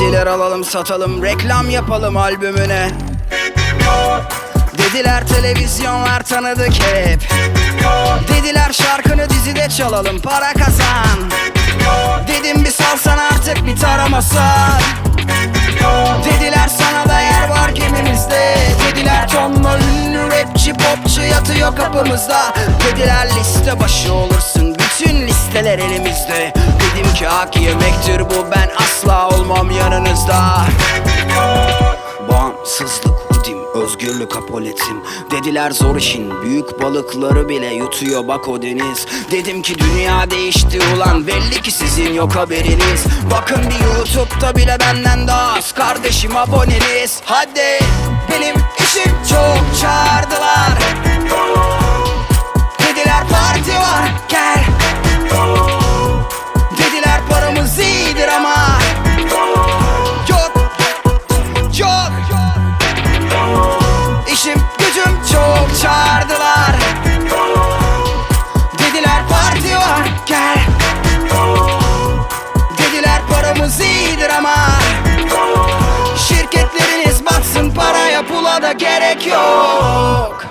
alalım satalım reklam yapalım albümüne. Dediler televizyonlar tanıdık hep. Dediler şarkını dizide çalalım para kazan. Dedim bir salsan artık bir taramasan Dediler sana da yer var gemimizde. Dediler tonla ünlü rapçi popçu yatıyor kapımızda. Dediler liste başı olursun bütün listeler elimizde. Dedim ki hak yemektir bu ben asla olmam yanınızda. Bağımsızlık hudim, özgürlük apoletim. Dediler zor işin, büyük balıkları bile yutuyor bak o deniz. Dedim ki dünya değişti ulan, belli ki sizin yok haberiniz. Bakın bir YouTube'da bile benden daha az. Kardeşim aboneniz Hadi. Benim işim çok çağırdılar da gerek yok.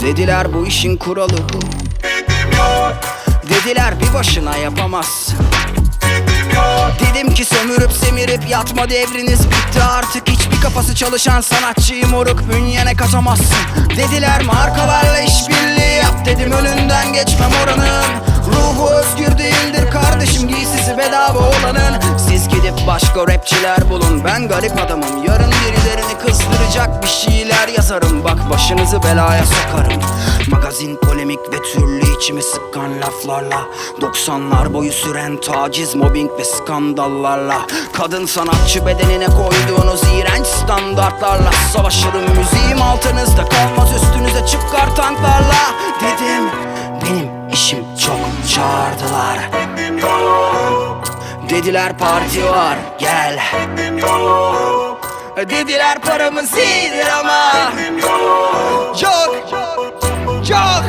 Dediler bu işin kuralı bu. Dediler bir başına yapamazsın. Dedim ki sömürüp semirip yatma devriniz bitti. Artık Hiçbir kafası çalışan sanatçıyı moruk bünyene katamazsın. Dediler markalarla işbirliği yap dedim. Önünden geçmem oranın başka rapçiler bulun ben garip adamım. Yarın birilerini kızdıracak bir şeyler yazarım. Bak başınızı belaya sokarım. Magazin polemik ve türlü içimi sıkan laflarla. 90'lar boyu süren taciz, mobbing ve skandallarla. Kadın sanatçı bedenine koyduğunuz iğrenç standartlarla. Savaşırım müziğim altınızda kalmaz üstünüze çıkar Dediler parti var gel. Dediler paramız iyidir ama. Çok çok.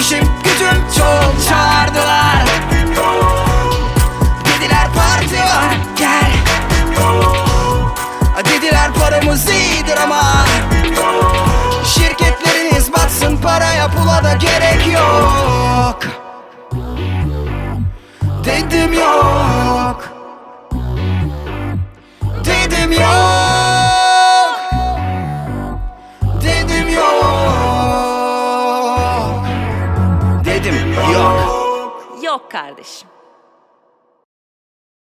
İşim gücüm çok çağırdılar. Dediler parti var gel. Dediler paramız iyidir ama. Şirketleriniz batsın paraya pula da gerek yok Dedim yok. Dedim yok. Dedim yok. Dedim yok. Yok kardeşim.